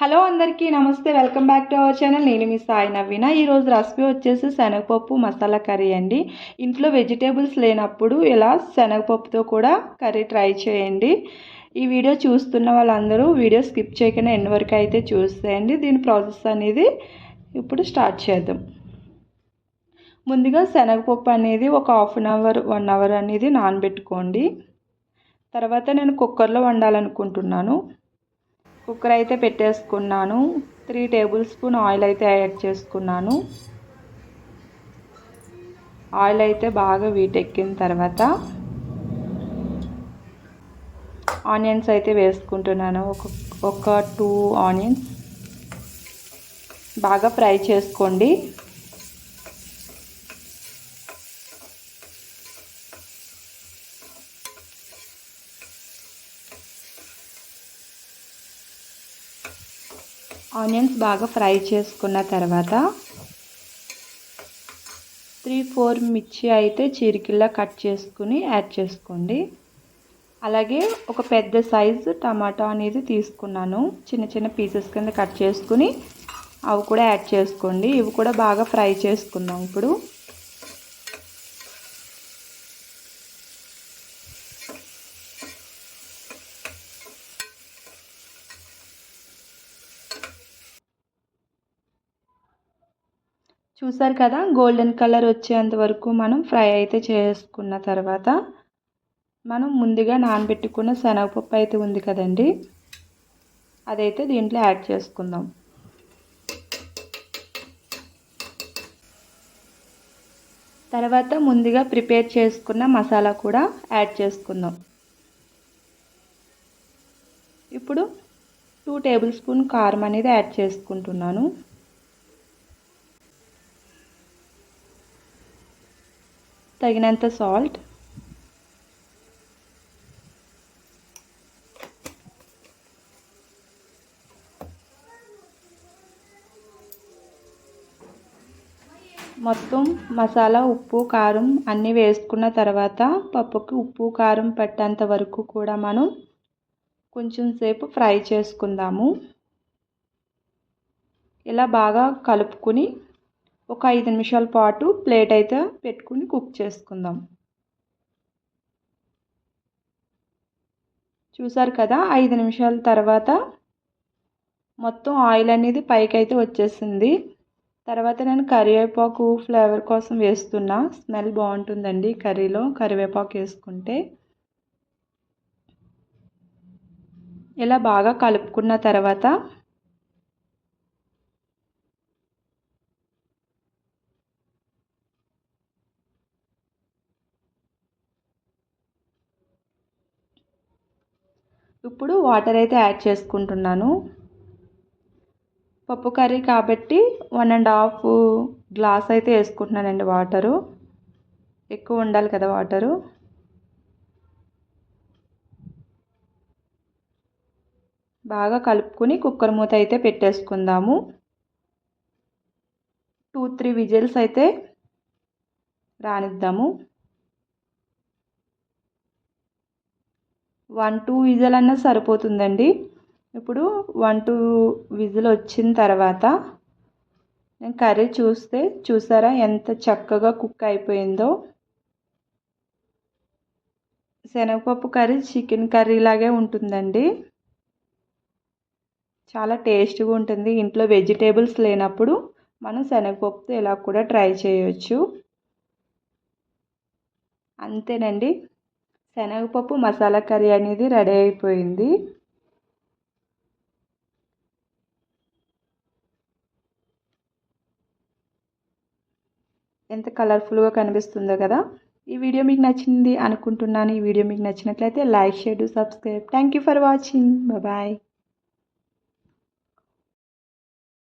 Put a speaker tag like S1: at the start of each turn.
S1: Hello అందరికీ నమస్తే welcome back to our channel. నేను మీ సాయి నవీన ఈరోజు రెసిపీ వచ్చేసి శనగపప్పు మసాలా కర్రీ అండి. ఇంట్లో వెజిటేబుల్స్ లేనప్పుడు ఇలా శనగపప్పుతో కూడా కర్రీ ట్రై చేయండి. ఈ వీడియో చూస్తున్న వాళ్ళందరూ వీడియో స్కిప్ చేయకుండా ఎన్ని వరకు అయితే చూసేయండి. దీని ప్రాసెస్ అనేది ఇప్పుడు స్టార్ట్ చేద్దాం. ముందుగా శనగపప్పు అనేది ఒక half an hour one hour అనేది నానబెట్టుకోండి. తర్వాత నేను కుక్కర్లో వండాలనుకుంటున్నాను. కుక్కర్ అయితే పెట్టేసుకున్నాను. త్రీ టేబుల్ స్పూన్ ఆయిల్ అయితే యాడ్ చేసుకున్నాను. ఆయిల్ అయితే బాగా వీటెక్కిన తర్వాత ఆనియన్స్ అయితే వేసుకుంటున్నాను. ఒక ఒక టూ ఆనియన్స్. బాగా ఫ్రై చేసుకోండి. ఆనియన్స్ బాగా ఫ్రై చేసుకున్న తర్వాత త్రీ ఫోర్ మిర్చి అయితే చిరికిల్లా కట్ చేసుకుని యాడ్ చేసుకోండి. అలాగే ఒక పెద్ద సైజు టమాటా అనేది తీసుకున్నాను. చిన్న చిన్న పీసెస్ కింద కట్ చేసుకుని అవి కూడా యాడ్ చేసుకోండి. ఇవి కూడా బాగా ఫ్రై చేసుకుందాం ఇప్పుడు. చూసారు కదా గోల్డెన్ కలర్ వచ్చేంత వరకు మనం ఫ్రై అయితే చేసుకున్న తర్వాత మనం ముందుగా నానబెట్టుకున్న శనగపప్పు అయితే ఉంది కదండి అదైతే దీంట్లో యాడ్ చేసుకుందాం. తర్వాత ముందుగా ప్రిపేర్ చేసుకున్న మసాలా కూడా యాడ్ చేసుకుందాం. ఇప్పుడు టూ టేబుల్ స్పూన్ కారం అనేది యాడ్ చేసుకుంటున్నాను. తగినంత సాల్ట్. మొత్తం మసాలా ఉప్పు కారం అన్నీ వేసుకున్న తర్వాత పప్పుకి ఉప్పు కారం పట్టేంత వరకు కూడా మనం కొంచెం సేపు ఫ్రై చేసుకుందాము. ఇలా బాగా కలుపుకుని ఒక ఐదు నిమిషాల పాటు ప్లేట్ అయితే పెట్టుకుని కుక్ చేసుకుందాం. చూసారు కదా ఐదు నిమిషాల తర్వాత మొత్తం ఆయిల్ అనేది పైకి అయితే వచ్చేసింది. తర్వాత నేను కరివేపాకు ఫ్లేవర్ కోసం వేస్తున్నా స్మెల్ బాగుంటుందండి కర్రీలో కరివేపాకు వేసుకుంటే. ఇలా బాగా కలుపుకున్న తర్వాత ఇప్పుడు వాటర్ అయితే యాడ్ చేసుకుంటున్నాను. పప్పు కర్రీ కాబట్టి వన్ అండ్ హాఫ్ గ్లాస్ అయితే వేసుకుంటున్నానండి వాటరు ఎక్కువ ఉండాలి కదా వాటరు బాగా కలుపుకొని కుక్కర్ మూత అయితే పెట్టేసుకుందాము. టూ త్రీ విజిల్స్ అయితే రానిద్దాము. వన్ టూ విజిల్ అన్నా సరిపోతుందండి. ఇప్పుడు వన్ టూ విజిల్ వచ్చిన తర్వాత నేను కర్రీ చూస్తే చూసారా ఎంత చక్కగా కుక్ అయిపోయిందో. శనగపప్పు కర్రీ చికెన్ కర్రీ లాగే ఉంటుందండి. చాలా టేస్ట్గా ఉంటుంది. ఇంట్లో వెజిటేబుల్స్ లేనప్పుడు మనం శనగపప్పుతో ఇలా కూడా ట్రై చేయొచ్చు. అంతేనండి. శనగపప్పు మసాలా కర్రీ అనేది రెడీ అయిపోయింది. ఎంత కలర్ఫుల్గా కనిపిస్తుందో కదా. ఈ వీడియో మీకు నచ్చింది అనుకుంటున్నాను. ఈ వీడియో మీకు నచ్చినట్లయితే like share subscribe. Thank you for watching. Bye.